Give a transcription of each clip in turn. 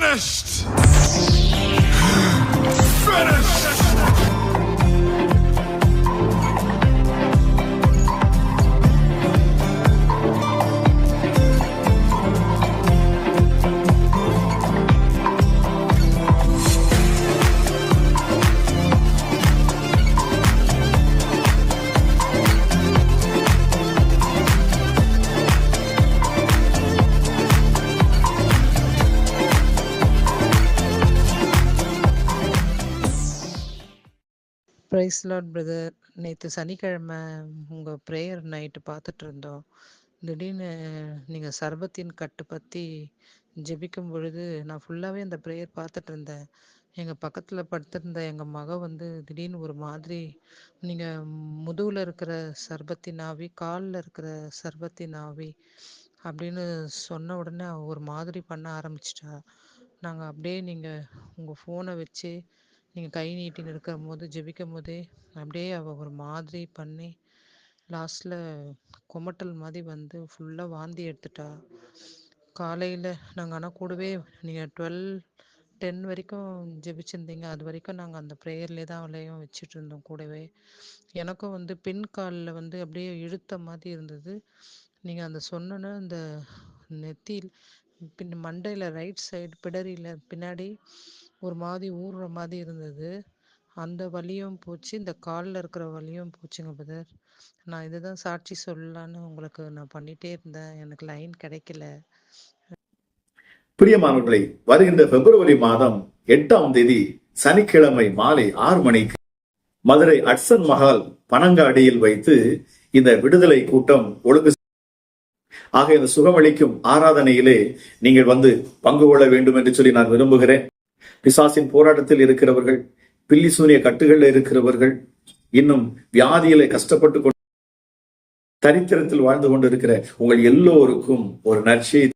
finished! Finished! Prize lot brother நேற்று சனிக்கிழமை உங்கள் ப்ரேயர் நைட்டு பார்த்துட்டு இருந்தோம். திடீர்னு நீங்கள் சர்பத்தின் கட்டு பற்றி ஜெபிக்கும் பொழுது நான் ஃபுல்லாகவே அந்த ப்ரேயர் பார்த்துட்டு இருந்தேன். எங்கள் பக்கத்தில் படுத்திருந்த எங்கள் மக வந்து திடீர்னு ஒரு மாதிரி நீங்கள் முதுகில் இருக்கிற சர்பத்தின் ஆவி காலில் இருக்கிற சர்பத்தின் ஆவி அப்படின்னு சொன்ன உடனே ஒரு மாதிரி பண்ண ஆரம்பிச்சிட்டா. நாங்கள் அப்படியே நீங்கள் உங்கள் ஃபோனை வச்சு நீங்கள் கை நீட்டின்னு நிற்கும் போது ஜெபிக்கும் போதே அப்படியே அவள் ஒரு மாதிரி பண்ணி லாஸ்ட்டில் குமட்டல் மாதிரி வந்து ஃபுல்லாக வாந்தி எடுத்துட்டா. காலையில் நாங்கள் ஆனால் கூடவே நீங்கள் டுவெல் டென் வரைக்கும் ஜெபிச்சிருந்தீங்க. அது வரைக்கும் நாங்கள் அந்த ப்ரேயர்லேயே தான் அவளையும் வச்சுட்டு இருந்தோம் கூடவே. எனக்கும் வந்து பின் காலில் வந்து அப்படியே இழுத்த மாதிரி இருந்தது. நீங்கள் அந்த சொன்னோன்னே அந்த நெத்தியில் பின் மண்டையில் ரைட் சைடு பிடரியில் பின்னாடி ஒரு மாதிரி ஊறுற மாதிரி இருந்தது. அந்த வலியும் போச்சு. இந்த காலில் இருக்கிற வலியும் போச்சுங்க பிரதர் நான் இதுதான் சாட்சி சொல்லலான்னு உங்களுக்கு நான் பண்ணிகிட்டே இருந்தேன். எனக்கு லைன் கிடைக்கல. பிரியமானவர்களை வருகின்ற பிப்ரவரி மாதம் எட்டாம் தேதி சனிக்கிழமை மாலை ஆறு மணிக்கு மதுரை அட்சன் மஹால் பனங்காடியில் வைத்து இந்த விடுதலை கூட்டம் ஒழுங்கு ஆக இந்த சுகமளிக்கும் ஆராதனையிலே நீங்கள் வந்து பங்கு கொள்ள வேண்டும் என்று சொல்லி நான் விரும்புகிறேன். பிசாசின் போராட்டத்தில் இருக்கிறவர்கள் பில்லி சூனிய கட்டுகளில் இருக்கிறவர்கள் இன்னும் வியாதியில கஷ்டப்பட்டு கொண்டு தரித்திரத்தில் வாழ்ந்து கொண்டிருக்கிற உங்கள் எல்லோருக்கும் ஒரு நற்செய்தி.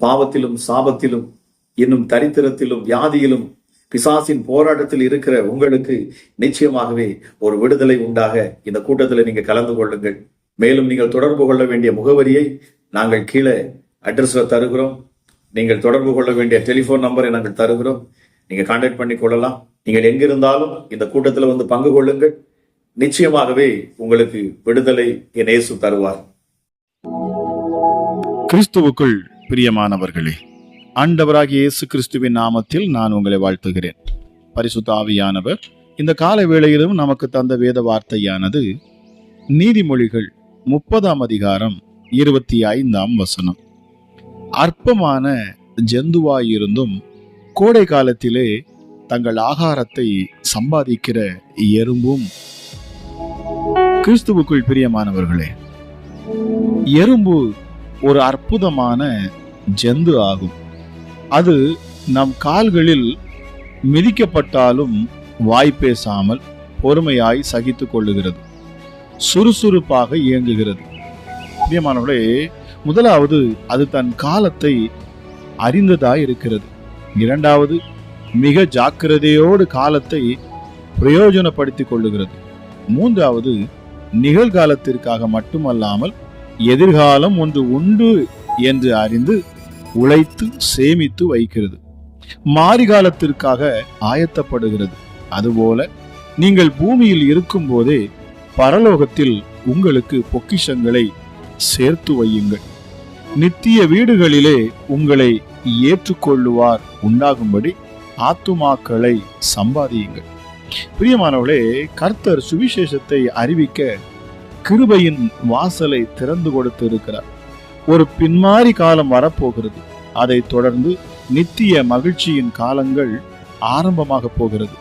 பாவத்திலும் சாபத்திலும் இன்னும் தரித்திரத்திலும் வியாதியிலும் பிசாசின் போராட்டத்தில் இருக்கிற உங்களுக்கு நிச்சயமாகவே ஒரு விடுதலை உண்டாக இந்த கூட்டத்தில் நீங்க கலந்து கொள்ளுங்கள். மேலும் நீங்கள் தொடர்பு கொள்ள வேண்டிய முகவரியை நாங்கள் கீழே அட்ரஸ்ல தருகிறோம். நீங்கள் தொடர்பு கொள்ள வேண்டிய டெலிபோன் நம்பரை நாங்கள் தருகிறோம். நீங்கள் கான்டாக்ட் பண்ணி கொள்ளலாம். நீங்கள் எங்கிருந்தாலும் இந்த கூட்டத்தில் வந்து பங்கு கொள்ளுங்கள். நிச்சயமாகவே உங்களுக்கு விடுதலை என் இயேசு தருவார். கிறிஸ்துவுக்குள் பிரியமானவர்களே ஆண்டவராகிய இயேசு கிறிஸ்துவின் நாமத்தில் நான் உங்களை வாழ்த்துகிறேன். பரிசுத்த ஆவியானவர் இந்த கால வேளையிலும் நமக்கு தந்த வேத வார்த்தையானது நீதிமொழிகள் முப்பதாம் அதிகாரம் இருபத்தி ஐந்தாம் வசனம். அற்பமான ஜந்துவாயிருந்தும் கோடை காலத்திலே தங்கள் ஆகாரத்தை சம்பாதிக்கிற எறும்பும் கிறிஸ்துவுக்குள் பிரியமானவர்களே எறும்பு ஒரு அற்புதமான ஜந்து ஆகும். அது நம் கால்களில் மிதிக்கப்பட்டாலும் வாய் பேசாமல் பொறுமையாய் சகித்து கொள்ளுகிறது. சுறுசுறுப்பாக இயங்குகிறது. பிரியமானவர்களே முதலாவது அது தன் காலத்தை அறிந்ததாய் இருக்கிறது இரண்டாவது மிக ஜாக்கிரதையோடு காலத்தை பிரயோஜனப்படுத்திக் கொள்ளுகிறது. மூன்றாவது நிகழ்காலத்திற்காக மட்டுமல்லாமல் எதிர்காலம் ஒன்று உண்டு என்று அறிந்து உழைத்து சேமித்து வைக்கிறது. மாரிகாலத்திற்காக ஆயத்தப்படுகிறது. அதுபோல நீங்கள் பூமியில் இருக்கும் போதே பரலோகத்தில் உங்களுக்கு பொக்கிஷங்களை சேர்த்து வையுங்கள். நித்திய வீடுகளிலே உங்களை ஏற்றுக்கொள்ளுவார். உண்டாகும்படி ஆத்துமாக்களை சம்பாதியுங்கள். பிரியமானவர்களே கர்த்தர் சுவிசேஷத்தை அறிவிக்க கிருபையின் வாசலை திறந்து கொடுத்து இருக்கிறார் ஒரு பின்மாறி காலம் வரப்போகிறது. அதை தொடர்ந்து நித்திய மகிழ்ச்சியின் காலங்கள் ஆரம்பமாக போகிறது.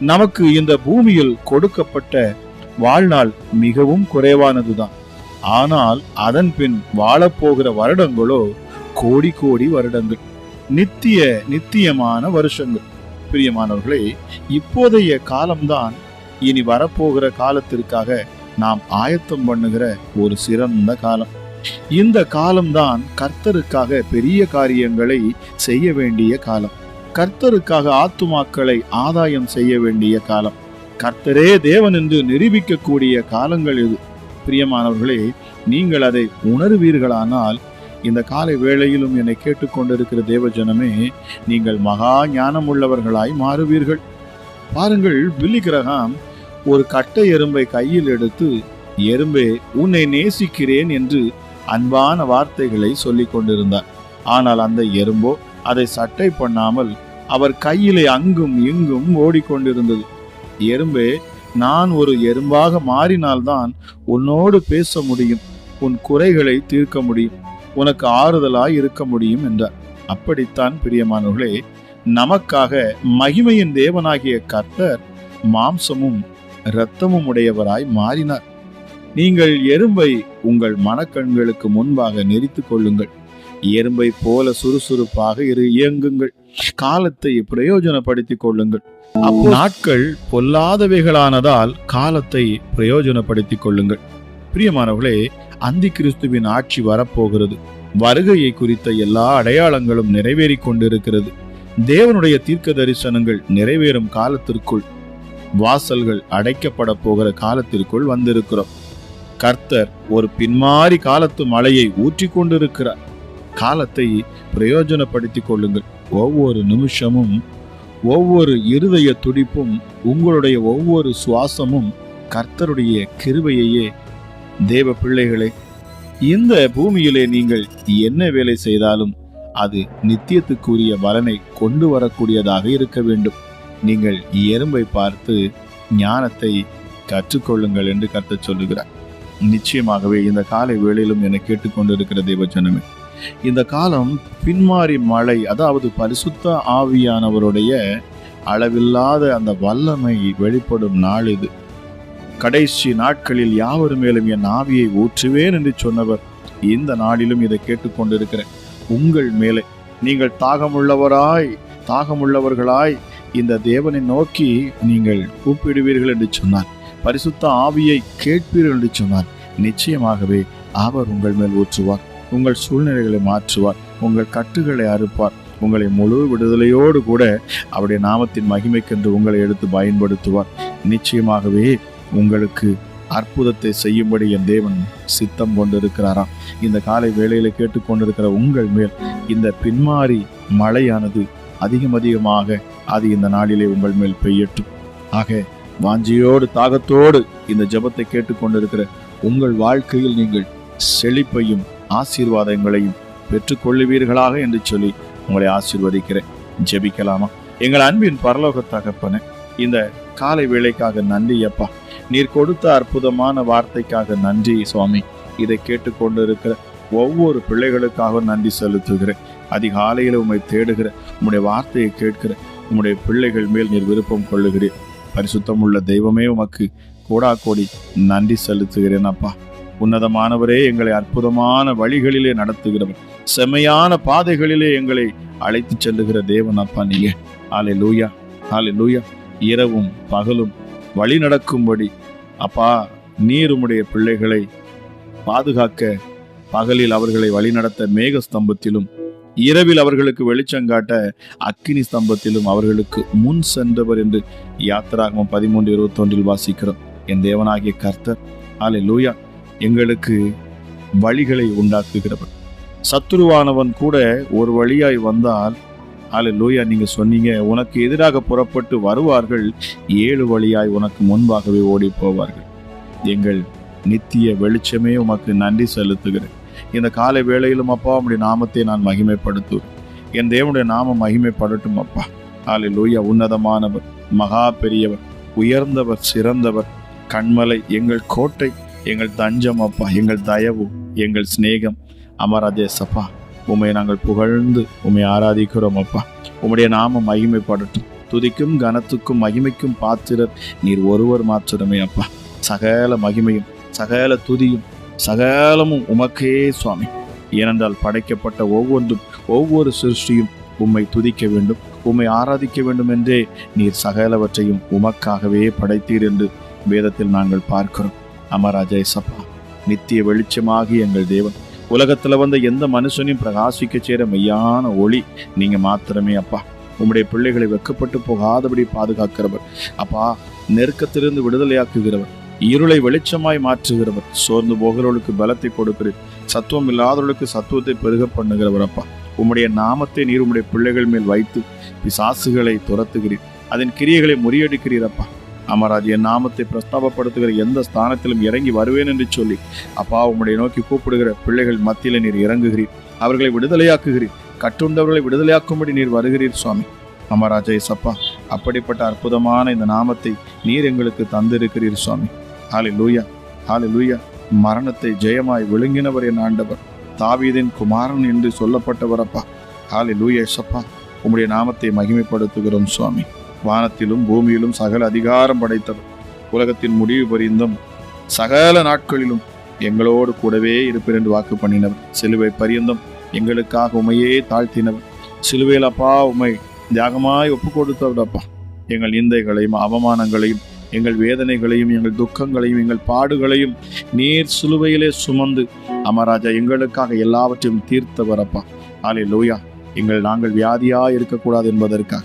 நமக்கு இந்த பூமியில் கொடுக்கப்பட்ட வாழ்நாள் மிகவும் குறைவானதுதான். ஆனால் அதன் பின் வாழப்போகிற வருடங்களோ கோடி கோடி வருடங்கள். நித்திய நித்தியமான வருஷங்கள். பிரியமானவர்களே இப்போதைய காலம்தான். இனி வரப்போகிற காலத்திற்காக நாம் ஆயத்தம் பண்ணுகிற ஒரு சிறந்த காலம். இந்த காலம்தான் கர்த்தருக்காக பெரிய காரியங்களை செய்ய வேண்டிய காலம். கர்த்தருக்காக ஆத்துமாக்களை ஆதாயம் செய்ய வேண்டிய காலம். கர்த்தரே தேவன் என்று நிரூபிக்கக்கூடிய காலங்கள் இது. பிரியமானவர்களே நீங்கள் அதை உணர்வீர்களானால் இந்த காலை வேளையிலும் என்னை கேட்டுக்கொண்டிருக்கிற தேவஜனமே நீங்கள் மகா ஞானம் உள்ளவர்களாய் மாறுவீர்கள். பாருங்கள் பில்லி கிரகாம் ஒரு கட்டை எறும்பை கையில் எடுத்து எறும்பே உன்னை நேசிக்கிறேன் என்று அன்பான வார்த்தைகளை சொல்லிக் கொண்டிருந்தார். ஆனால் அந்த எறும்போ அதை சட்டை பண்ணாமல் அவர் கையிலே அங்கும் இங்கும் ஓடிக்கொண்டிருந்தது. எறும்பே நான் ஒரு எறும்பாக மாறினால்தான் உன்னோடு பேச முடியும் உன் குறைகளை தீர்க்க முடியும் உனக்கு ஆறுதலாய் இருக்க முடியும் என்றார். அப்படித்தான் பிரியமானவர்களே நமக்காக மகிமையின் தேவனாகிய கர்த்தர் மாம்சமும் இரத்தமும் உடையவராய் மாறினார். நீங்கள் எறும்பை உங்கள் மனக்கண்களுக்கு முன்பாக நெரித்துக் கொள்ளுங்கள். எறும்பை போல சுறுசுறுப்பாக இரு இயங்குங்கள். காலத்தை பிரயோஜனப்படுத்திக் கொள்ளுங்கள். நாட்கள் பொல்லாதவைகளானதால் காலத்தை பிரயோஜனப்படுத்திக் கொள்ளுங்கள். பிரியமானவர்களே அந்தி கிறிஸ்துவின் ஆட்சி வரப்போகிறது. வருகையை குறித்த எல்லா அடையாளங்களும் நிறைவேறி கொண்டிருக்கிறது. தேவனுடைய தீர்க்க தரிசனங்கள் நிறைவேறும் காலத்திற்குள். வாசல்கள் அடைக்கப்பட போகிற காலத்திற்குள் வந்திருக்கிறோம். கர்த்தர் ஒரு பின்மாறி காலத்து மழையை ஊற்றிக் கொண்டிருக்கிறார். காலத்தை பிரயோஜனப்படுத்திக் கொள்ளுங்கள். ஒவ்வொரு நிமிஷமும் ஒவ்வொரு இருதய துடிப்பும் உங்களுடைய ஒவ்வொரு சுவாசமும் கர்த்தருடைய கிருபையையே. தேவ பிள்ளைகளே இந்த பூமியிலே நீங்கள் என்ன வேலை செய்தாலும் அது நித்தியத்துக்குரிய பலனை கொண்டு வரக்கூடியதாக இருக்க வேண்டும். நீங்கள் எறும்பை பார்த்து ஞானத்தை கற்றுக்கொள்ளுங்கள் என்று கருத்து சொல்லுகிறார். நிச்சயமாகவே இந்த காலை வேளையிலும் என கேட்டுக்கொண்டிருக்கிற தேவஜனமே இந்த காலம் பின்மாறி மழை அதாவது பரிசுத்த ஆவியானவருடைய அளவில்லாத அந்த வல்லமை வெளிப்படும் நாள் இது. கடைசி நாட்களில் யாவர் மேலும் என் ஆவியை ஊற்றுவேன் என்று சொன்னவர் இந்த நாளிலும் இதை கேட்டுக்கொண்டிருக்கிறேன். உங்கள் மேலே நீங்கள் தாகமுள்ளவராய் தாகமுள்ளவர்களாய் இந்த தேவனை நோக்கி நீங்கள் கூப்பிடுவீர்கள் என்று சொன்னார். பரிசுத்த ஆவியை கேட்பீர்கள் என்று சொன்னார். நிச்சயமாகவே அவர் உங்கள் மேல் ஊற்றுவார். உங்கள் சூழ்நிலைகளை மாற்றுவார் உங்கள் கட்டுகளை அறுப்பார் உங்களை முழு விடுதலையோடு கூட அவருடைய நாமத்தின் மகிமைக்கென்று உங்களை எடுத்து பயன்படுத்துவார். நிச்சயமாகவே உங்களுக்கு அற்புதத்தை செய்யும்படி என் தேவன் சித்தம் கொண்டிருக்கிறாராம். இந்த காலை வேளையில் கேட்டுக்கொண்டிருக்கிற உங்கள் மேல் இந்த பின்மாறி மழையானது அதிகம் அதிகமாக அது இந்த நாளிலே உங்கள் மேல் பெய்யட்டும். ஆக வாஞ்சியோடு தாகத்தோடு இந்த ஜெபத்தை கேட்டுக்கொண்டிருக்கிற உங்கள் வாழ்க்கையில் நீங்கள் செழிப்பையும் ஆசீர்வாதங்களையும் பெற்றுக்கொள்ளுவீர்களாக என்று சொல்லி உங்களை ஆசீர்வதிக்கிறேன். ஜெபிக்கலாமா? எங்கள் அன்பின் பரலோக தகப்பன இந்த காலை வேலைக்காக நன்றி அப்பா. நீர் கொடுத்த அற்புதமான வார்த்தைக்காக நன்றி சுவாமி. இதை கேட்டுக்கொண்டிருக்கிற ஒவ்வொரு பிள்ளைகளுக்காக நன்றி செலுத்துகிறேன். அதிகாலையில் உண்மை தேடுகிற உம்முடைய வார்த்தையை கேட்கிற உம்முடைய பிள்ளைகள் மேல் நீர் விருப்பம் கொள்ளுகிறேன் பரிசுத்தம் உள்ள தெய்வமே உமக்கு கோடா கோடி நன்றி செலுத்துகிறேன் அப்பா. உன்னதமானவரே எங்களை அற்புதமான வழிகளிலே நடத்துகிறவர். செம்மையான பாதைகளிலே எங்களை அழைத்து செல்லுகிற தேவன் அப்பா நீங்க ஆலை லூயா ஆலை லூயா இரவும் பகலும் வழி நடக்கும்படி அப்பா நீர் உம்முடைய பிள்ளைகளை பாதுகாக்க பகலில் அவர்களை வழிநடத்த மேக ஸ்தம்பத்திலும் இரவில் அவர்களுக்கு வெளிச்சங்காட்ட அக்கினி ஸ்தம்பத்திலும் அவர்களுக்கு முன் சென்றவர் என்று யாத்திராகமம் பதிமூன்று இருபத்தொன்றில் வாசிக்கிறோம். என் தேவனாகிய கர்த்தர். ஆலை லூயா எங்களுக்கு வழிகளை உண்டாக்குகிறவர். சத்துருவானவன் கூட ஒரு வழியாய் வந்தால் ஆலை லூயா நீங்க சொன்னீங்க. உனக்கு எதிராக புறப்பட்டு வருவார்கள். ஏழு வழியாய் உனக்கு முன்பாகவே ஓடி போவார்கள். எங்கள் நித்திய வெளிச்சமே உமக்கு நன்றி செலுத்துகிறேன். இந்த காலை வேளையிலும் அப்பா உடைய நாமத்தை நான் மகிமைப்படுத்துவேன். என் தேவனுடைய நாமம் மகிமைப்படட்டும் அப்பா. ஆலை லூயா உன்னதமானவர் மகா பெரியவர் உயர்ந்தவர் சிறந்தவர். கண்மலை எங்கள் கோட்டை எங்கள் தஞ்சம் அப்பா எங்கள் தயவு எங்கள் சிநேகம். அமராதேசப்பா உண்மை நாங்கள் புகழ்ந்து உண்மை ஆராதிக்கிறோம் அப்பா. உம்முடைய நாமம் மகிமைப்படட்டும். துதிக்கும் கனத்துக்கும் மகிமைக்கும் பாத்திரர் நீர் ஒருவர் மாத்திரமே அப்பா. சகல மகிமையும் சகல துதியும் சகலமும் உமக்கே சுவாமி. ஏனென்றால் படைக்கப்பட்ட ஒவ்வொன்றும் ஒவ்வொரு சிருஷ்டியும் உம்மை துதிக்க வேண்டும் உம்மை ஆராதிக்க வேண்டும் என்றே நீர் சகலவற்றையும் உமக்காகவே படைத்தீர் என்று வேதத்தில் நாங்கள் பார்க்கிறோம். அமராஜா சப்பா நித்திய வெளிச்சமாகி எங்கள் தேவன். உலகத்தில் வந்த எந்த மனுஷனையும் பிரகாசிக்க சேர மெய்யான ஒளி நீங்கள் மாத்திரமே அப்பா. உம்முடைய பிள்ளைகளை வெக்கப்பட்டு போகாதபடி பாதுகாக்கிறவர். அப்பா நெருக்கத்திலிருந்து விடுதலையாக்குகிறவர். இருளை வெளிச்சமாய் மாற்றுகிறவர். சோர்ந்து போகிறவர்களுக்கு பலத்தை கொடுக்கிறேன் சத்துவம் இல்லாதவர்களுக்கு சத்துவத்தை பெருக பண்ணுகிறவர் அப்பா. உம்முடைய நாமத்தை நீர் உம்முடைய பிள்ளைகள் மேல் வைத்து பிசாசுகளை துரத்துகிறீர். அதன் கிரியைகளை முறியடிக்கிறீர் அப்பா. அமராஜ் என் நாமத்தை பிரஸ்தாபப்படுத்துகிற எந்த ஸ்தானத்திலும் இறங்கி வருவேன் என்று சொல்லி அப்பா உம்முடைய நோக்கி கூப்பிடுகிற பிள்ளைகள் மத்தியில் நீர் இறங்குகிறீர். அவர்களை விடுதலையாக்குகிறீர். கட்டுண்டவர்களை விடுதலையாக்கும்படி நீர் வருகிறீர் சுவாமி. அமராஜா சப்பா அப்படிப்பட்ட அற்புதமான இந்த நாமத்தை நீர் எங்களுக்கு தந்திருக்கிறீர் சுவாமி. ஹாலி லூயா ஹாலி லூயா மரணத்தை ஜெயமாய் விழுங்கினவர் என் ஆண்டவர். தாவீதின் குமாரன் என்று சொல்லப்பட்டவர் அப்பா. ஹாலி லூயா சப்பா உம்முடைய நாமத்தை மகிமைப்படுத்துகிறோம் சுவாமி. வானத்திலும் பூமியிலும் சகல அதிகாரம் படைத்தவர். உலகத்தின் முடிவு பரிந்தும் சகல நாட்களிலும் எங்களோடு கூடவே இருப்பேன் என்று வாக்கு பண்ணினவர். சிலுவை பரியந்தம் எங்களுக்காக உமையே தாழ்த்தினவர். சிலுவையில் அப்பா உமை தியாகமாய் ஒப்பு கொடுத்தவரப்பா எங்கள் நிந்தைகளையும் அவமானங்களையும் எங்கள் வேதனைகளையும் எங்கள் துக்கங்களையும் எங்கள் பாடுகளையும் நீர் சிலுவையிலே சுமந்து அமராஜா எங்களுக்காக எல்லாவற்றையும் தீர்த்தவரப்பா. ஆலே லோயா எங்கள் நாங்கள் வியாதியாக இருக்கக்கூடாது என்பதற்காக.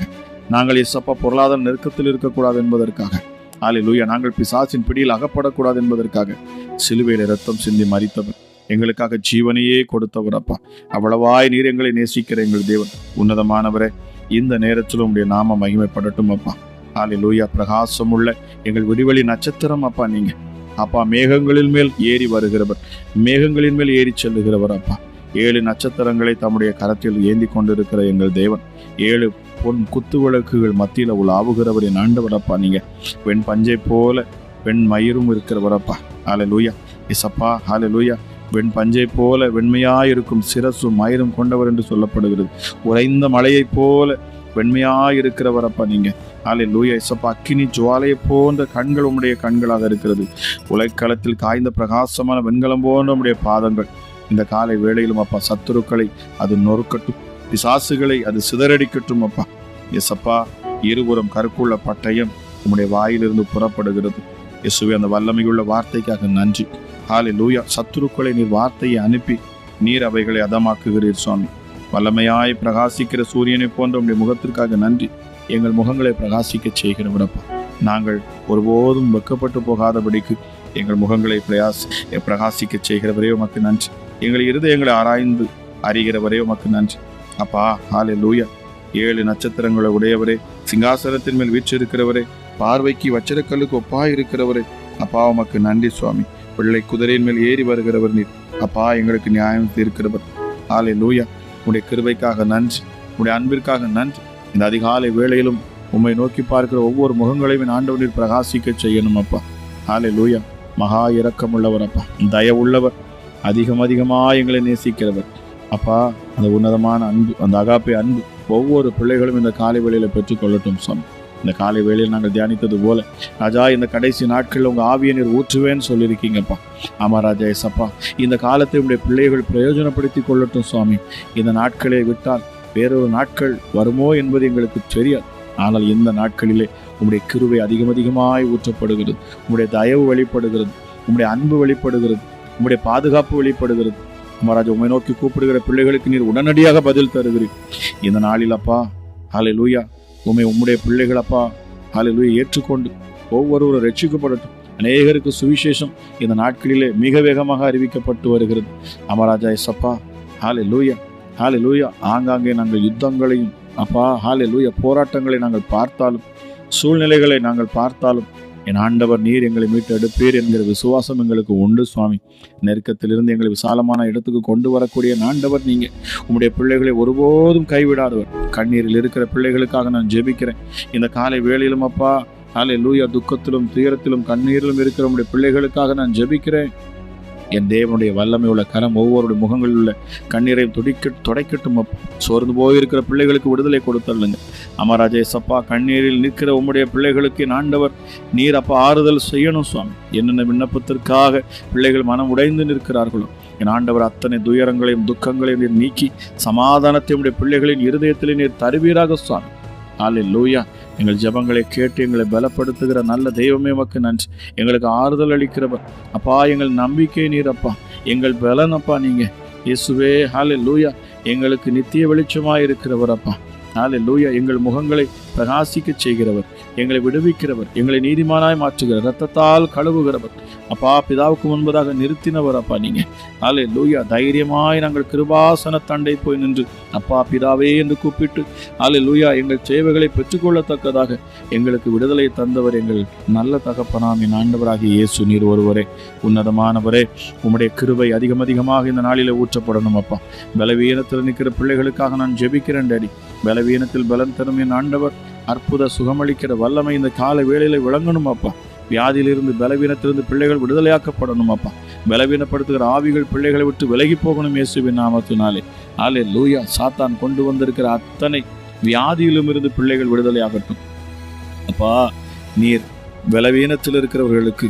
நாங்கள் இசப்பா பொருளாதார நெருக்கத்தில் இருக்கக்கூடாது என்பதற்காக. ஆலை லூயா நாங்கள் பிசாசின் பிடியில் அகப்படக்கூடாது என்பதற்காக. சிலுவையில் ரத்தம் சிந்தி மறித்தவர் எங்களுக்காக ஜீவனையே கொடுத்தவர் அப்பா. அவ்வளவாய் நீர் எங்களை நேசிக்கிற எங்கள் தேவன். உன்னதமானவரே இந்த நேரத்திலும் உடைய நாம மகிமைப்படட்டும் அப்பா. ஆலை லூயா பிரகாசம் உள்ள எங்கள் விடிவெளி நட்சத்திரம் அப்பா நீங்க. அப்பா மேகங்களின் மேல் ஏறி வருகிறவர். மேகங்களின் மேல் ஏறி செல்லுகிறவர் அப்பா. ஏழு நட்சத்திரங்களை தம்முடைய கரத்தில் ஏந்தி கொண்டிருக்கிற எங்கள் தேவன். ஏழு பொன் குத்து விளக்குகள் மத்தியில் உலாவுகிறவர் என் ஆண்டவரப்பா நீங்க வெண் பஞ்சை போல வெண் மயிரும் இருக்கிறவரப்பா. ஆலை லூயா இசப்பா ஆலை லூயா வெண் பஞ்சை போல வெண்மையாயிருக்கும் சிரசும் மயிரும் கொண்டவர் என்று சொல்லப்படுகிறது. உறைந்த மலையைப் போல வெண்மையாயிருக்கிறவரப்பா நீங்க. ஆலை லூயா இசப்பா அக்கினி ஜுவாலையை போன்ற கண்கள் உம்முடைய கண்களாக இருக்கிறது. உலகளத்தில் காய்ந்த பிரகாசமான வெண்கலம் போன்ற உம்முடைய பாதங்கள். இந்த காலை வேளையிலும் அப்பா சத்துருக்களை அது நொறுக்கட்டும் பிசாசுகளை அது சிதறடிக்கட்டும் அப்பா. எசப்பா இருபுறம் கருக்குள்ள பட்டயம் உம்முடைய வாயிலிருந்து புறப்படுகிறது. இயேசுவே அந்த வல்லமையுள்ள வார்த்தைக்காக நன்றி. ஹாலே லூயா சத்துருக்களை நீர் வார்த்தையை அனுப்பி நீர் அவைகளை அதமாக்குகிறீர் சுவாமி. வல்லமையாய் பிரகாசிக்கிற சூரியனை போன்ற உடைய முகத்திற்காக நன்றி. எங்கள் முகங்களை பிரகாசிக்க செய்கிறவரப்பா நாங்கள் ஒருபோதும் வெக்கப்பட்டு போகாதபடிக்கு எங்கள் முகங்களை பிரயாஸ் பிரகாசிக்க செய்கிறவரே உமக்கு நன்றி. எங்கள் இருதயங்களை ஆராய்ந்து அறிகிறவரே உமக்கு நன்றி. அப்பா ஹாலே லூயா ஏழு நட்சத்திரங்களை உடையவரே சிங்காசனத்தின் மேல் வீற்றிருக்கிறவரே பார்வைக்கு வச்சிரக்கல்லுக்கு ஒப்பாய் இருக்கிறவரே அப்பா உமக்கு நன்றி சுவாமி. பிள்ளை குதிரையின் மேல் ஏறி வருகிறவர் நீர். அப்பா எங்களுக்கு நியாயம் தீர்க்கிறவர். ஆலே லூயா உடைய கிருபைக்காக நன்றி. உடைய அன்பிற்காக நன்றி. இந்த அதிகாலை வேளையிலும் உம்மை நோக்கி பார்க்கிற ஒவ்வொரு முகங்களையும் என் ஆண்டவனில் பிரகாசிக்க செய்யணும் அப்பா. ஹாலே லூயா மகா இரக்கமுள்ளவர் அப்பா. தயவுள்ளவர். அதிகம் அதிகமாக எங்களை நேசிக்கிறவர். அப்பா அந்த உன்னதமான அன்பு அந்த அகாப்பை அன்பு ஒவ்வொரு பிள்ளைகளும் இந்த காலை வேளையில பெற்றுக்கொள்ளட்டும் சுவாமி இந்த காலை வேளையில் நாங்கள் தியானித்தது போல ராஜா இந்த கடைசி நாட்களில் உங்கள் ஆவியை நீர் ஊற்றுவேன்னு சொல்லியிருக்கீங்கப்பா. ஆமாம் ராஜா எஸ்அப்பா இந்த காலத்தை உடைய பிள்ளைகள் பிரயோஜனப்படுத்தி கொள்ளட்டும் சுவாமி இந்த நாட்களை விட்டால் வேறொரு நாட்கள் வருமோ என்பது எங்களுக்கு தெரியாது. ஆனால் இந்த நாட்களிலே உங்களுடைய கிருவை அதிகம் அதிகமாய் ஊற்றப்படுகிறது. உங்களுடைய தயவு வெளிப்படுகிறது. உங்களுடைய அன்பு வெளிப்படுகிறது. உங்களுடைய பாதுகாப்பு வெளிப்படுகிறது. மகாராஜா உண்மை நோக்கி கூப்பிடுகிற பிள்ளைகளுக்கு நீர் உடனடியாக பதில் தருகிறீர். இந்த நாளில் அப்பா ஹாலே லூயா உண்மை உம்முடைய பிள்ளைகள் அப்பா ஹாலே லூயா ஏற்றுக்கொண்டு ஒவ்வொருவரும் ரட்சிக்கப்படட்டும் அநேகருக்கு சுவிசேஷம் இந்த நாட்களிலே மிக வேகமாக அறிவிக்கப்பட்டு வருகிறது. அமராஜா எஸ்அப்பா ஹாலே லூயா ஹாலே லூயா ஆங்காங்கே நாங்கள் யுத்தங்களையும் அப்பா ஹாலே லூயா போராட்டங்களை நாங்கள் பார்த்தாலும் சூழ்நிலைகளை நாங்கள் பார்த்தாலும் என் ஆண்டவர் நீர் எங்களை மீட்டு எடுப்பீர் என்கிற விசுவாசம் எங்களுக்கு உண்டு சுவாமி. நெருக்கத்திலிருந்து எங்களை விசாலமான இடத்துக்கு கொண்டு வரக்கூடிய ஆண்டவர் நீங்கள் உங்களுடைய பிள்ளைகளை ஒருபோதும் கைவிடாதவர். கண்ணீரில் இருக்கிற பிள்ளைகளுக்காக நான் ஜெபிக்கிறேன். இந்த காலை வேளையிலும் அப்பா காலை லூயா துக்கத்திலும் துயரத்திலும் கண்ணீரிலும் இருக்கிற உங்களுடைய பிள்ளைகளுக்காக நான் ஜெபிக்கிறேன். என் தேவனுடைய வல்லமை உள்ள கரம் ஒவ்வொருடைய முகங்களில் உள்ள கண்ணீரையும் துடிக்க துடைக்கட்டும் சோர்ந்து போயிருக்கிற பிள்ளைகளுக்கு விடுதலை கொடுத்தல்லுங்க அமராஜே சப்பா கண்ணீரில் நிற்கிற உம்முடைய பிள்ளைகளுக்கு என் ஆண்டவர் நீர் அப்பா ஆறுதல் செய்யணும் சுவாமி. என்னென்ன விண்ணப்பத்திற்காக பிள்ளைகள் மனம் உடைந்து நிற்கிறார்களோ என் ஆண்டவர் அத்தனை துயரங்களையும் துக்கங்களையும் நீர் நீக்கி சமாதானத்தை உடைய பிள்ளைகளின் இருதயத்திலே நீர் தருவீராக சுவாமி. ஆலில் லூயா எங்கள் ஜெபங்களை கேட்டு எங்களை பலப்படுத்துகிற நல்ல தெய்வமே உமக்கு நன்றி. எங்களுக்கு ஆறுதல் அளிக்கிறவர். அப்பா எங்கள் நம்பிக்கை நீர் அப்பா. எங்கள் பலன் அப்பா இயேசுவே ஹாலே லூயா எங்களுக்கு நித்திய வெளிச்சமாக இருக்கிறவர் அப்பா. ஹாலே லூயா எங்கள் முகங்களை பிரகாசிக்க செய்கிறவர். எங்களை விடுவிக்கிறவர் எங்களை நீதிமானாய் மாற்றுகிறவர் ரத்தத்தால் கழுவுகிறவர். அப்பா பிதாவுக்கு முன்பதாக நிறுத்தினவர் அப்பா நீங்க. ஆலே லூயா தைரியமாய் நாங்கள் கிருபாசன தண்டை போய் நின்று அப்பா பிதாவே என்று கூப்பிட்டு ஆலே லூயா எங்கள் சேவைகளை பெற்றுக்கொள்ளத்தக்கதாக எங்களுக்கு விடுதலை தந்தவர் எங்கள் நல்ல தகப்பனாம் என் ஆண்டவராகிய இயேசு நீர் ஒருவரே. உன்னதமானவரே உம்முடைய கிருபை அதிகம் அதிகமாக இந்த நாளிலே ஊற்றப்படணும் அப்பா. பலவீனத்தில் நிற்கிற பிள்ளைகளுக்காக நான் ஜெபிக்கிறேன் டேடி. பலவீனத்தில் பலன் தரும் என் ஆண்டவர். அற்புத சுகமளிக்கிற வல்லமை இந்த கால வேளையில் விளங்கணும் அப்பா. வியாதியிலிருந்து பலவீனத்திலிருந்து பிள்ளைகள் விடுதலையாக்கப்படணும் அப்பா. பலவீனப்படுத்துகிற ஆவிகள் பிள்ளைகளை விட்டு விலகி போகணும் இயேசுவின் நாமத்தினாலே. ஆலே லூயா சாத்தான் கொண்டு வந்திருக்கிற அத்தனை வியாதியிலும் இருந்து பிள்ளைகள் விடுதலையாகட்டும். அப்பா நீர் பலவீனத்தில் இருக்கிறவர்களுக்கு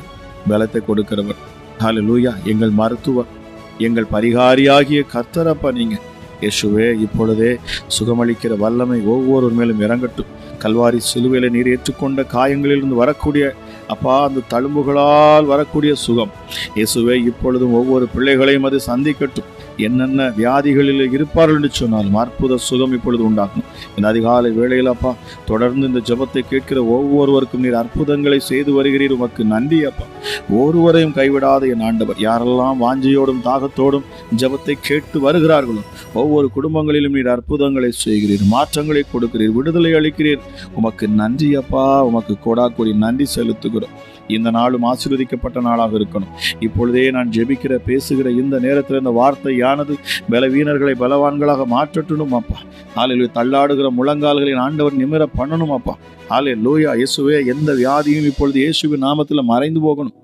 பலத்தை கொடுக்கிறவர். ஹாலே லூயா எங்கள் மருத்துவர் எங்கள் பரிகாரியாகிய கர்த்தரப்பா நீங்க. இயேசுவே இப்பொழுதே சுகமளிக்கிற வல்லமை ஒவ்வொருவர் மேலும் இறங்கட்டும். கல்வாரி சிலுவையில் நீர் ஏற்றுக்கொண்ட காயங்களிலிருந்து வரக்கூடிய அப்பா அந்த தழும்புகளால் வரக்கூடிய சுகம். இயேசுவே இப்பொழுதும் ஒவ்வொரு பிள்ளைகளையும் அது சந்திக்கட்டும். என்னென்ன வியாதிகளில் இருப்பார்கள் என்று சொன்னாலும் அற்புத சுகம் இப்பொழுது உண்டாகும். இந்த அதிகாலை வேளையில் அப்பா தொடர்ந்து இந்த ஜபத்தை கேட்கிற ஒவ்வொருவருக்கும் நீர் அற்புதங்களை செய்து வருகிறீர். உமக்கு நன்றி அப்பா. ஒருவரையும் கைவிடாத என் ஆண்டவர். யாரெல்லாம் வாஞ்சையோடும் தாகத்தோடும் ஜெபத்தை கேட்டு வருகிறார்களோ ஒவ்வொரு குடும்பங்களிலும் நீர் அற்புதங்களை செய்கிறீர். மாற்றங்களை கொடுக்கிறீர். விடுதலை அளிக்கிறீர். உமக்கு நன்றி அப்பா. உமக்கு கொடா கோடி நன்றி செலுத்துகிறோம். இந்த நாளும் ஆசீர்வதிக்கப்பட்ட நாளாக இருக்கணும். இப்பொழுதே நான் ஜெபிக்கிற பேசுகிற இந்த நேரத்தில் இந்த வார்த்தையானது பலவீனர்களை பலவான்களாக மாற்றட்டணும் அப்பா. ஆலையில் தள்ளாடுகிற முழங்கால்களின் ஆண்டவர் நிமிர பண்ணணும் அப்பா. ஆலே லூயா இயேசுவே எந்த வியாதியும் இப்பொழுது இயேசுவின் நாமத்தில் மறைந்து போகணும்.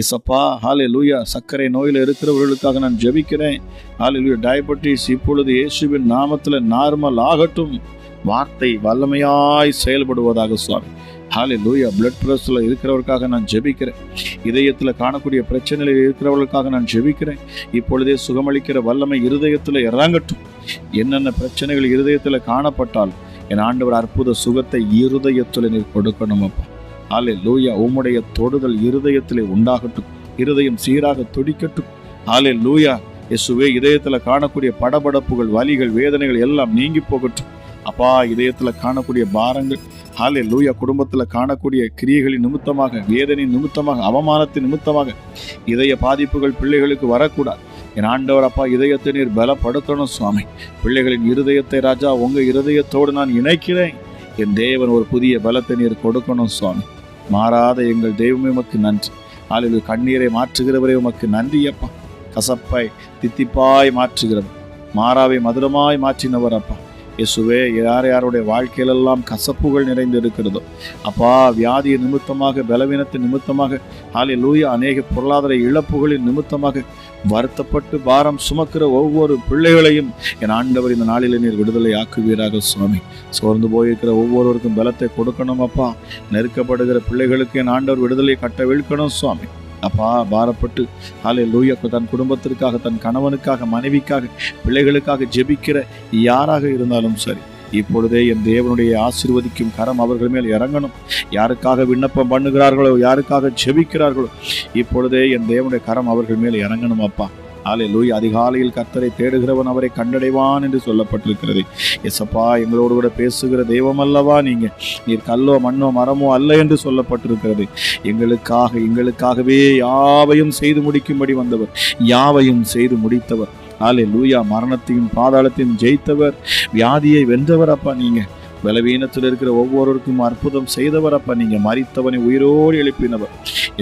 இசப்பா ஹாலே லூயா சர்க்கரை நோயில் இருக்கிறவர்களுக்காக நான் ஜெபிக்கிறேன். ஹாலே லூயா டயபெட்டிஸ் இப்பொழுது இயேசுவின் நாமத்தில் நார்மல் ஆகட்டும். வார்த்தை வல்லமையாய் செயல்படுவதாக சுவாமி. ஹாலி லூயா பிளட் ப்ரெஷரில் இருக்கிறவருக்காக நான் ஜெபிக்கிறேன். இதயத்தில் காணக்கூடிய பிரச்சனையில் இருக்கிறவர்களுக்காக நான் ஜெபிக்கிறேன். இப்பொழுதே சுகமளிக்கிற வல்லமை இருதயத்தில் இறங்கட்டும். என்னென்ன பிரச்சனைகள் இருதயத்தில் காணப்பட்டால் என் ஆண்டவர் அற்புத சுகத்தை இருதயத்தில் நீர் கொடுக்கணும் அப்பா. ஆலே லூயா உம்முடைய தொடுதல் இருதயத்திலே உண்டாகட்டும். இருதயம் சீராக துடிக்கட்டும். ஆலே லூயா இயேசுவே இதயத்தில் காணக்கூடிய படபடப்புகள் வலிகள் வேதனைகள் எல்லாம் நீங்கி போகட்டும். அப்பா இதயத்தில் காணக்கூடிய பாரங்கள் ஹாலே லூயா குடும்பத்தில் காணக்கூடிய கிரியைகளின் நிமித்தமாக வேதனை நிமித்தமாக அவமானத்தின் நிமித்தமாக இதய பாதிப்புகள் பிள்ளைகளுக்கு வரக்கூடாது. என் ஆண்டவர் அப்பா இதயத்தை நீர் பலப்படுத்தணும் சுவாமி. பிள்ளைகளின் இருதயத்தை ராஜா உங்கள் இருதயத்தோடு நான் இணைக்கிறேன். என் தேவன் ஒரு புதிய பலத்தை நீர் கொடுக்கணும் சுவாமி. மாறாத எங்கள் தெய்வமே உமக்கு நன்றி. ஆளில் கண்ணீரை மாற்றுகிறவரே உமக்கு நன்றி அப்பா. கசப்பை தித்திப்பாய் மாற்றுகிறவர். மாறாவை மதுரமாய் மாற்றினவர் அப்பா. இயேசுவே யார் யாருடைய வாழ்க்கையிலெல்லாம் கசப்புகள் நிறைந்து இருக்கிறதோ அப்பா வியாதிய நிமித்தமாக பலவீனத்தின் நிமித்தமாக ஆலை லூயா அநேக பொருளாதார இழப்புகளின் நிமித்தமாக வருத்தப்பட்டு பாரம் சுமக்கிற ஒவ்வொரு பிள்ளைகளையும் என் ஆண்டவர் இந்த நாளில் நீர் விடுதலை ஆக்குவீராக சுவாமி. சோர்ந்து போயிருக்கிற ஒவ்வொருவருக்கும் பலத்தை கொடுக்கணும் அப்பா. நெருக்கப்படுகிற பிள்ளைகளுக்கு என் ஆண்டவர் விடுதலை கட்ட விழுக்கணும் சுவாமி. அப்பா பாரப்பட்டு ஆலை லூயாக்கு தன் குடும்பத்திற்காக தன் கணவனுக்காக மனைவிக்காக பிள்ளைகளுக்காக ஜெபிக்கிற யாராக இருந்தாலும் சரி இப்பொழுதே என் தேவனுடைய ஆசீர்வதிக்கும் கரம் அவர்கள் மேல் இறங்கணும். யாருக்காக விண்ணப்பம் பண்ணுகிறார்களோ யாருக்காக ஜெபிக்கிறார்களோ இப்பொழுதே என் தேவனுடைய கரம் அவர்கள் மேல் இறங்கணும் அப்பா. ஆலே லூய் அதிகாலையில் கர்த்தரை தேடுகிறவன் அவரை கண்டடைவான் என்று சொல்லப்பட்டிருக்கிறது. எசப்பா எங்களோடு கூட பேசுகிற தெய்வம் அல்லவா நீங்க? நீர் கல்லோ மண்ணோ மரமோ அல்ல என்று சொல்லப்பட்டிருக்கிறது. எங்களுக்காக எங்களுக்காகவே யாவையும் செய்து முடிக்கும்படி வந்தவர் யாவையும் செய்து முடித்தவர். ஆலே லூயா மரணத்தையும் பாதாளத்தையும் ஜெயித்தவர். வியாதியை வென்றவர் அப்பா நீங்கள் பலவீனத்தில் இருக்கிற ஒவ்வொருவருக்கும் அற்புதம் செய்தவர் அப்பா நீங்க மறித்தவனை உயிரோடு எழுப்பினவர்.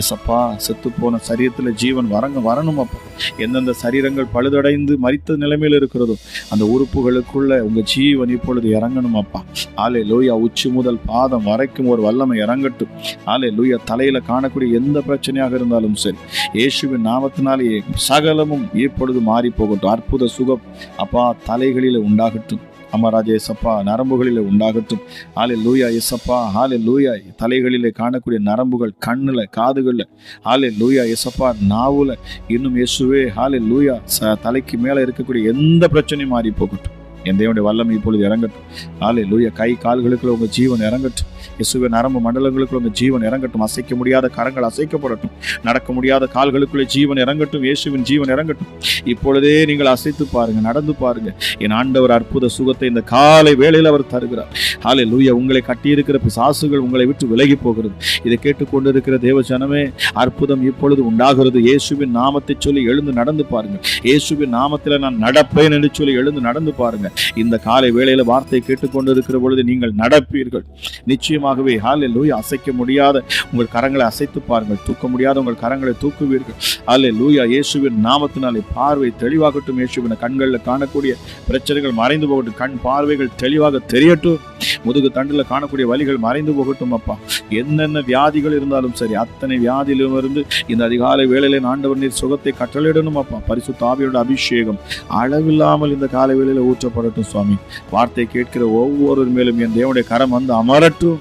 எசப்பா செத்து போன சரீரத்துல ஜீவன் வரங்க வரணும் அப்பா எந்தெந்த சரீரங்கள் பழுதடைந்து மறித்த நிலைமையில் இருக்கிறதோ அந்த உறுப்புகளுக்குள்ள உங்க ஜீவன் இப்பொழுது இறங்கணும் அப்பா ஆலே லூயா உச்சி முதல் பாதம் வரைக்கும் ஒரு வல்லமை இறங்கட்டும். ஆலே லூயா தலையில காணக்கூடிய எந்த பிரச்சனையாக இருந்தாலும் சரி இயேசுவின் நாமத்தினாலேயே சகலமும் இப்பொழுது மாறி போகட்டும் அற்புத சுகம் அப்பா தலைகளில் உண்டாகட்டும். அமராஜ எசப்பா நரம்புகளிலே உண்டாகட்டும். ஆலே லூயா எசப்பா ஆலே லூயா தலைகளிலே காணக்கூடிய நரம்புகள் கண்ணில் காதுகளில். ஆலே லூயா எசப்பா நாவில் இன்னும் இயேசுவே. ஆலே லூயா ச தலைக்கு மேலே இருக்கக்கூடிய எந்த பிரச்சனையும் மாறி போகட்டும். என் தேவனுடைய வல்லமை இப்பொழுது இறங்கட்டும். ஆலே லூயா கை கால்களுக்குள்ள உங்கள் ஜீவன் இறங்கட்டும். இயேசுவே நரம்பு மண்டலங்களுக்குள்ள உங்க ஜீவன் இறங்கட்டும். அசைக்க முடியாத கரங்கள் அசைக்கப்படட்டும். நடக்க முடியாத கால்களுக்குள்ளே ஜீவன் இறங்கட்டும். இயேசுவின் ஜீவன் இறங்கட்டும். இப்பொழுதே நீங்கள் அசைத்து பாருங்க நடந்து பாருங்க. என் ஆண்டவர் அற்புத சுகத்தை இந்த காலை வேளையில் அவர் தருகிறார். காலை லூயா உங்களை கட்டியிருக்கிற பிசாசுகள் உங்களை விட்டு விலகி போகிறது. இதை கேட்டுக்கொண்டிருக்கிற தேவ ஜனமே அற்புதம் இப்பொழுது உண்டாகிறது. இயேசுவின் நாமத்தை சொல்லி எழுந்து நடந்து பாருங்க. இயேசுவின் நாமத்தில் நான் நடப்பேன் என்று சொல்லி எழுந்து நடந்து பாருங்க. இந்த காலை வேளையில் வார்த்தை கேட்டுக்கொண்டிருக்கிற பொழுது நீங்கள் நடப்பீர்கள். நிச்சயம் நிச்சயமாகவே ஹாலே லூயா அசைக்க முடியாத உங்கள் கரங்களை அசைத்து பாருங்கள் தூக்க முடியாத உங்கள் கரங்களை தூக்குவீர்கள். ஹாலே லூயா இயேசுவின் நாமத்தினாலே பார்வை தெளிவாகட்டும் இயேசுவின் கண்களில் காணக்கூடிய பிரச்சனைகள் மறைந்து போகட்டும் கண் பார்வைகள் தெளிவாக தெரியட்டும். முதுகு தண்டில் காணக்கூடிய வலிகள் மறைந்து போகட்டும் அப்பா. என்னென்ன வியாதிகள் இருந்தாலும் சரி அத்தனை வியாதியிலும் இருந்து இந்த அதிகாலை வேளையில ஆண்டவர் நீர் சுகத்தை கட்டளையிடணும் அப்பா. பரிசு தாவியோட அபிஷேகம் அளவில்லாமல் இந்த காலை வேளையில ஊற்றப்படட்டும் சுவாமி. வார்த்தை கேட்கிற ஒவ்வொரு மேலும் என் தேவனுடைய கரம் வந்து அமரட்டும்.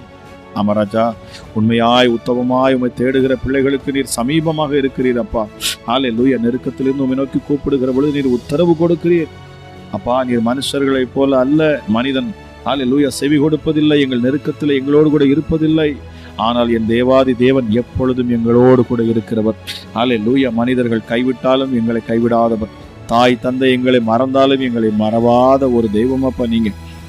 அமராஜா உண்மையாய் உத்தமமாய் உமை தேடுகிற பிள்ளைகளுக்கு நீர் சமீபமாக இருக்கிறீர் அப்பா. ஆலே லூய நெருக்கத்திலிருந்து உண்மை நோக்கி கூப்பிடுகிற பொழுது நீர் உத்தரவு கொடுக்கிறீர். அப்பா நீர் மனுஷர்களைப் போல அல்ல மனிதன். ஆலே லூயா செவி கொடுப்பதில்லை எங்கள் நெருக்கத்தில் எங்களோடு கூட இருப்பதில்லை. ஆனால் என் தேவாதி தேவன் எப்பொழுதும் எங்களோடு கூட இருக்கிறவர். ஆலே லூயா மனிதர்கள் கைவிட்டாலும் எங்களை கைவிடாதவர். தாய் தந்தை எங்களை மறந்தாலும் எங்களை மறவாத ஒரு தெய்வம் அப்பா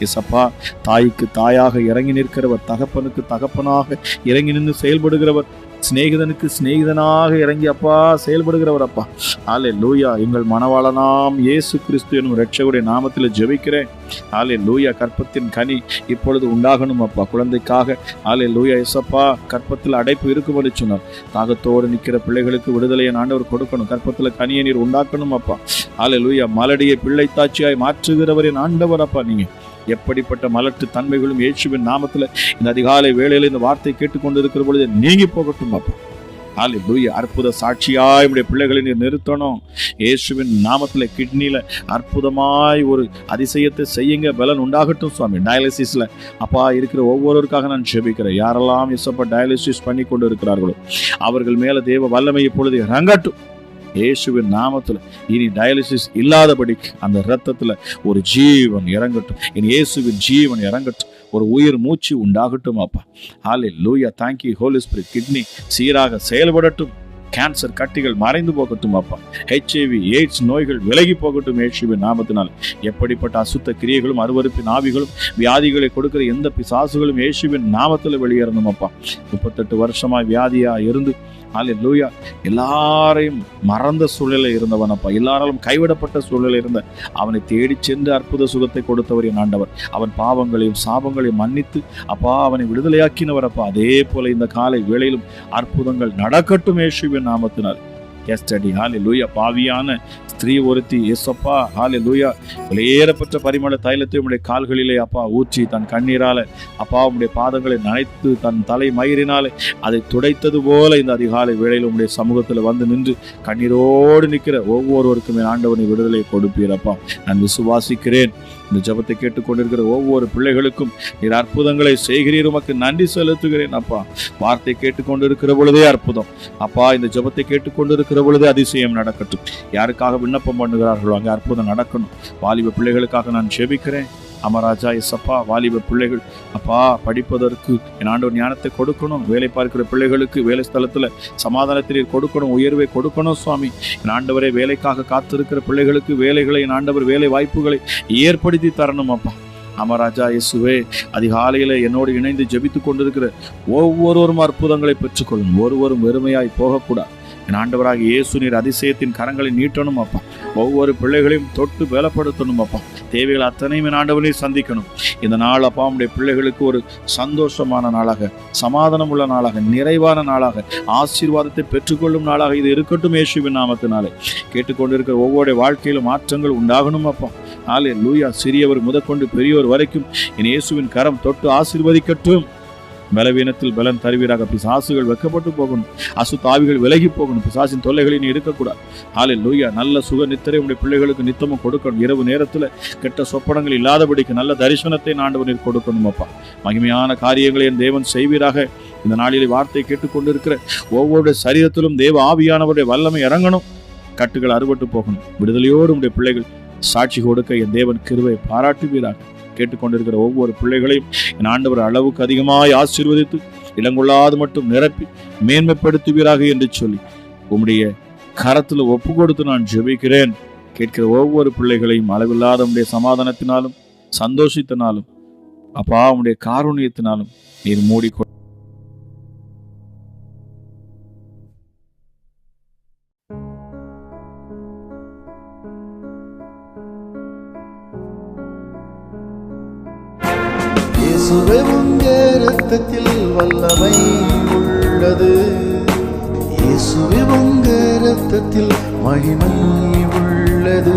எசப்பா இசப்பா தாய்க்கு தாயாக இறங்கி நிற்கிறவர் தகப்பனுக்கு தகப்பனாக இறங்கி நின்று செயல்படுகிறவர் சிநேகிதனுக்கு சிநேகிதனாக இறங்கி அப்பா செயல்படுகிறவர் அப்பா. ஆலே லூயா எங்கள் மனவாளனாம் இயேசு கிறிஸ்து எனும் ரட்சகுடைய நாமத்தில் ஜெபிக்கிறேன். ஆலே லூயா கற்பத்தின் கனி இப்பொழுது உண்டாகணும் அப்பா குழந்தைக்காக. ஆலே லூயா எசப்பா கற்பத்தில் அடைப்பு இருக்கும் என்று சொன்னார். தாகத்தோடு நிற்கிற பிள்ளைகளுக்கு விடுதலையை ஆண்டவர் கொடுக்கணும். கற்பத்தில் கனியை நீர் உண்டாக்கணும் அப்பா. ஆலே லூயா மலடியை பிள்ளை தாட்சியாய் மாற்றுகிறவரின் ஆண்டவர் அப்பா நீங்க. எப்படிப்பட்ட மலட்டு தன்மைகளும் இயேசுவின் நாமத்தில் இந்த அதிகாலை வேளையில் இந்த வார்த்தை கேட்டுக்கொண்டிருக்கிற பொழுது நீங்கி போகட்டும் அப்பா. ஆலே லூயா அற்புத சாட்சியாய் உடைய பிள்ளைகளை நீர் நிறுத்தணும். இயேசுவின் நாமத்தில் கிட்னியில் அற்புதமாய் ஒரு அதிசயத்தை செய்யுங்க. பலன் உண்டாகட்டும் சுவாமி. டயாலிசிஸில் அப்பா இருக்கிற ஒவ்வொருவருக்காக நான் ஜெபிக்கிறேன். யாரெல்லாம் இசப்பா டயாலிசிஸ் பண்ணி கொண்டு இருக்கிறார்களோ அவர்கள் மேலே தேவ வல்லமை இப்பொழுது இறங்கட்டும். இயேசுவின் நாமத்தில் இனி டயாலிசிஸ் இல்லாதபடி அந்த இரத்தத்தில் ஒரு ஜீவன் இறங்கட்டும். இனி இயேசுவின் ஜீவன் இறங்கட்டும். ஒரு உயிர் மூச்சு உண்டாகட்டும் அப்பா. ஹாலே லூயா தேங்க்யூ ஹோலி ஸ்பிரிட் கிட்னி சீராக செயல்படட்டும். கேன்சர் கட்டிகள் மறைந்து போகட்டும் அப்பா. ஹெச்ஐவி எய்ட்ஸ் நோய்கள் விலகி போகட்டும் ஏசுவின் நாமத்தினால். எப்படிப்பட்ட அசுத்த கிரியைகளும் அருவறுப்பின் ஆவிகளும் வியாதிகளை கொடுக்கிற எந்த பிசாசுகளும் ஏசுவின் நாமத்தில் வெளியேறணும் அப்பா. முப்பத்தெட்டு வருஷமா வியாதியா இருந்து ஹாலே லூயா எல்லாரையும் மறந்த சூழ்நிலை இருந்தவன் அப்பா. எல்லாராலும் கைவிடப்பட்ட சூழ்நிலை இருந்த அவனை தேடிச் சென்று அற்புத சுகத்தை கொடுத்தவர் என் ஆண்டவர். அவன் பாவங்களையும் சாபங்களையும் மன்னித்து அப்பா அவனை விடுதலையாக்கினவர் அப்பா. அதே போல இந்த காலை வேளையிலும் அற்புதங்கள் நடக்கட்டும் ஏசுவின் நாமத்தினால். எஸ்டடி ஹாலி லூயா பாவியான ஸ்திரீ ஒருத்தி எஸ்அப்பா ஹாலி லூயா வெளியேறப்பட்ட பரிமள தைலத்தை உடைய கால்களிலே அப்பா ஊற்றி தன் கண்ணீரால அப்பா உடைய பாதங்களை நனைத்து தன் தலை மயிரினாலே அதை துடைத்தது போல இந்த அதிகாலை வேளையில் உடைய சமூகத்தில் வந்து நின்று கண்ணீரோடு நிற்கிற ஒவ்வொருவருக்குமே ஆண்டவனை விடுதலை கொடுப்பீரப்பா நான் விசுவாசிக்கிறேன். இந்த ஜெபத்தை கேட்டுக்கொண்டிருக்கிற ஒவ்வொரு பிள்ளைகளுக்கும் நீர் அற்புதங்களை செய்கிறீர் உமக்கு நன்றி செலுத்துகிறேன் அப்பா. வார்த்தை கேட்டுக்கொண்டிருக்கிற பொழுதே அற்புதம். அப்பா இந்த ஜெபத்தை கேட்டுக்கொண்டிருக்கிற பொழுதே அதிசயம் நடக்கட்டும். யாருக்காக விண்ணப்பம் பண்ணுகிறார்களோ அங்கே அற்புதம் நடக்கணும். வாலிப பிள்ளைகளுக்காக நான் செபிக்கிறேன் அமராஜா எஸ்அப்பா வாலிப பிள்ளைகள். அப்பா படிப்பதற்கு என் ஆண்டவர் ஞானத்தை கொடுக்கணும். வேலை பார்க்கிற பிள்ளைகளுக்கு வேலை ஸ்தலத்தில் சமாதானத்தை கொடுக்கணும் உயர்வை கொடுக்கணும் சுவாமி. என் ஆண்டவரை வேலைக்காக காத்திருக்கிற பிள்ளைகளுக்கு வேலைகளை என் ஆண்டவர் வேலை வாய்ப்புகளை ஏற்படுத்தி தரணும் அப்பா. அமராஜா இயேசுவே அதிகாலையில் என்னோடு இணைந்து ஜெபித்து கொண்டிருக்கிற ஒவ்வொருவரும் அற்புதங்களை பெற்றுக்கொள்ளும். ஒருவரும் வெறுமையாய் போகக்கூடாது. என் ஆண்டவராக இயேசு நீர் அதிசயத்தின் கரங்களை நீட்டணும் அப்பா. ஒவ்வொரு பிள்ளைகளையும் தொட்டு பலப்படுத்தணும் அப்பா. தேவைகள் அத்தனையும் என் ஆண்டவனை சந்திக்கணும். இந்த நாள் அப்பா உடைய பிள்ளைகளுக்கு ஒரு சந்தோஷமான நாளாக சமாதானம் உள்ள நாளாக நிறைவான நாளாக ஆசீர்வாதத்தை பெற்றுக்கொள்ளும் நாளாக இது இருக்கட்டும் இயேசுவின் நாமத்தினாலே. கேட்டுக்கொண்டிருக்கிற ஒவ்வொரு வாழ்க்கையிலும் மாற்றங்கள் உண்டாகணும் அப்பா. ஆலே லூயா சிறியவர் முதற்கொண்டு பெரியவர் வரைக்கும் என் இயேசுவின் கரம் தொட்டு ஆசீர்வதிக்கட்டும். பலவீனத்தில் பலன் தருவீராக. பிசாசுகள் வெக்கப்பட்டு போகணும். அசுத்தாவிகள் விலகி போகணும். பிசாசின் தொல்லைகளை நீ இருக்கக்கூடாது ஆலே லூயா நல்ல சுக நித்திரை உடைய பிள்ளைகளுக்கு நித்தமும் கொடுக்கணும். இரவு நேரத்தில் கெட்ட சொப்பனங்கள் இல்லாதபடிக்கு நல்ல தரிசனத்தை ஆண்டவர் கொடுக்கணும் அப்பா. மகிமையான காரியங்களை என் தேவன் செய்வீராக. இந்த நாளிலே வார்த்தை கேட்டுக்கொண்டிருக்கிற ஒவ்வொரு சரீரத்திலும் தேவ ஆவியானவருடைய வல்லமை இறங்கணும். கட்டுகள் அறுபட்டு போகணும். விடுதலையோடு உடைய பிள்ளைகள் சாட்சி கொடுக்க என் தேவன் கிருவை பாராட்டுவீராக. கேட்டுக்கொண்டிருக்கிற ஒவ்வொரு பிள்ளைகளையும் என் ஆண்டவர் அளவுக்கு அதிகமாய் ஆசீர்வதித்து இளங்கொள்ளாது மட்டும் நிரப்பி மேன்மைப்படுத்துவீராக என்று சொல்லி உம்முடைய கரத்தில் ஒப்பு கொடுத்து நான் ஜெபிக்கிறேன். கேட்கிற ஒவ்வொரு பிள்ளைகளையும் அளவில்லாத உடைய சமாதானத்தினாலும் சந்தோஷத்தினாலும் அப்பா உடைய காரூணியத்தினாலும் நீர் மூடிக்கொள் இயேசுவும் உங்க ரத்தத்தில் வல்லமை உள்ளது. இயேசுவும் உங்க ரத்தத்தில் மகிமை உள்ளது.